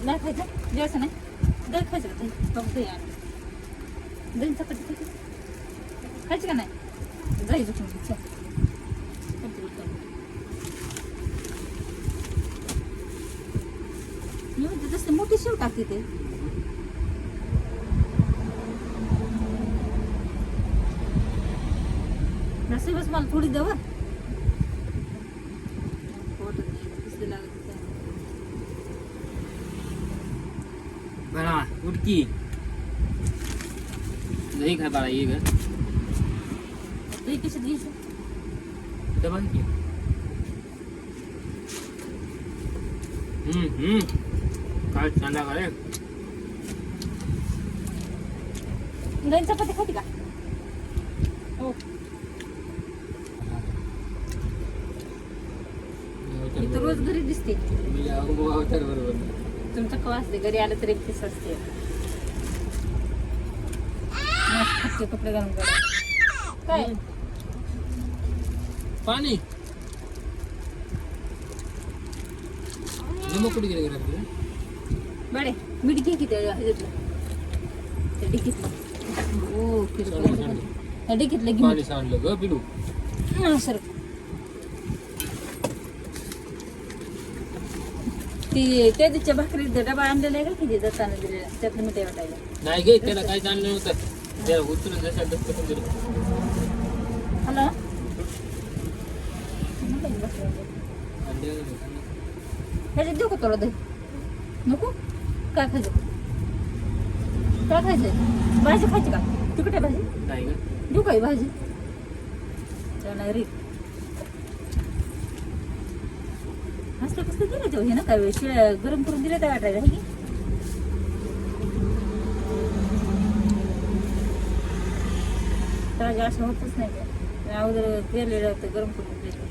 नाही खायचं जेवायचं नाही दही खायचं का दही बघ दही आण दही चपाती खायची खायची का नाही दही मी म्हणते तसं मोठी शेव टाकते ते नसेल बस मला थोडी दवा बाळा उडकी। नाही काय बाळा ये ग दही कशात घ्यायचं डबा की। हम्म हम्म। काय संध्याकाळी दही चपाती खाते का? हो रोज घरी दिसते। मी अवतार बरोबर। तुमचं कवा असते घरी आलं तरी पीस असते मस्त कपडे घालून काढा. काय? पाणी. लिंबू कुठे गेले घरात तुझे? बडे मीठ घे किती ह्याच्यातलं डिकीतलं. ओ डिकीतलं घे पाणी सांडलं ग पिलू. हा, सर. ती डबा आणलेला आहे का किती जाताना दिलेला? त्यातलं मिठाई वाटायला. नाही गे त्याला काय चाललं नव्हतं. त्याला उचलून जसं डस्क दिलं हॅलो? ह्याच्यात देऊ का तुला दही? नको? काय खायचं? काय खायचंय? भाजी खायची का? तिकट आहे भाजी? नाही ग. देऊ का ही भाजी? चला रे. हसलं कसलं दिलं तेव्हा हे ना काय शिळ्या गरम करून दिलं त्या वाटायला हे की तर असं होतच नाही ते अगोदर केलेलं होतं गरम करून दिलं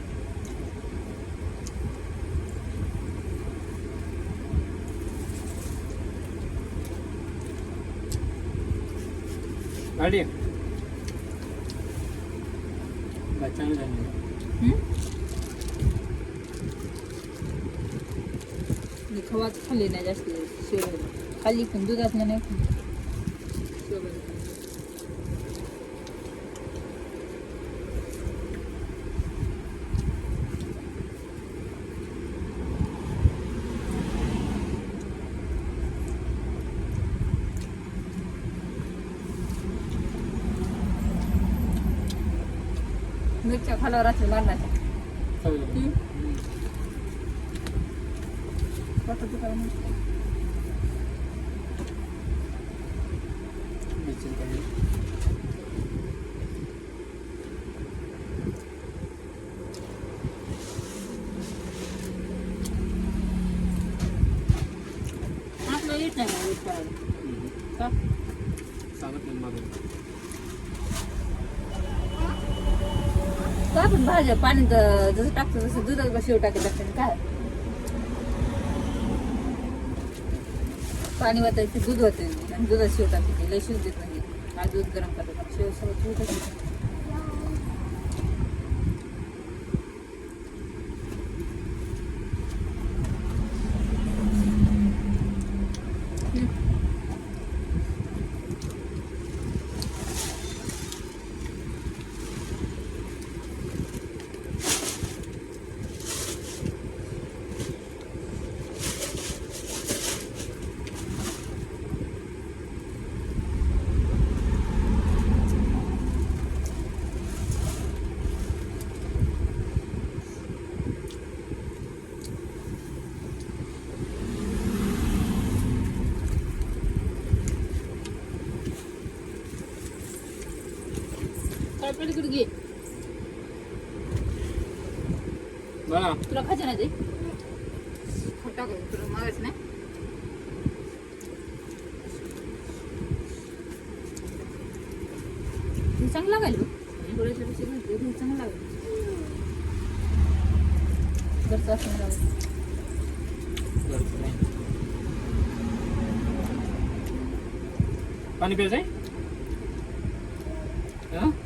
गाडी चांगलं झालं मी खवाच खाल्ली नाही जास्त शेव खाल्ली पण दुधात नाही. शेवभाजी. मिरच्या खाल्यावर रात्री मारण्याच्या पाण्यात अं, जसं टाकतो तसं दुधात शेव टाकत असते पाणी वाटायचं दूध होते आणि दुधात शेव टाकते लय शिव देत नाही म्हणजे. आज दूध गरम करतात. शेव सगळं काय पलीकडे घे बाळा तुला खायचं नाही ते खोटा कर तुला मागायचं नाही हे चांगलं लागायला बघ डोळ्याच्या पेक्षा घालते हे चांगलं लागेल घरचं असं नाही लागत घरचं नाही. पाणी प्यायचंय हा? घरचं असं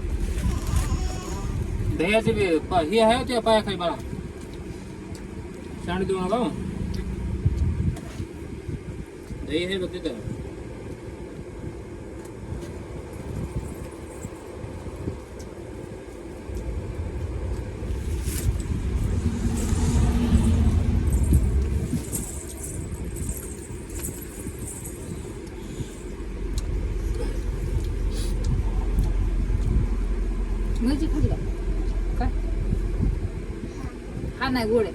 दह्याचे बी पा- हे आहे त्या पायाखाली बाळा सांड देऊ नका हो. दही आहे बघ तिथं मिरची खाली का না গোড়ে।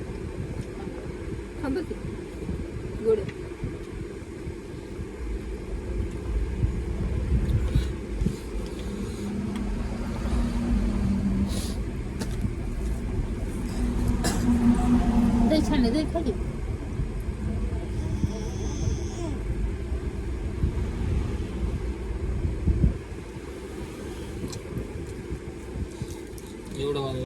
খাবে কি? গোড়ে। দেখছেন দেখ খালি।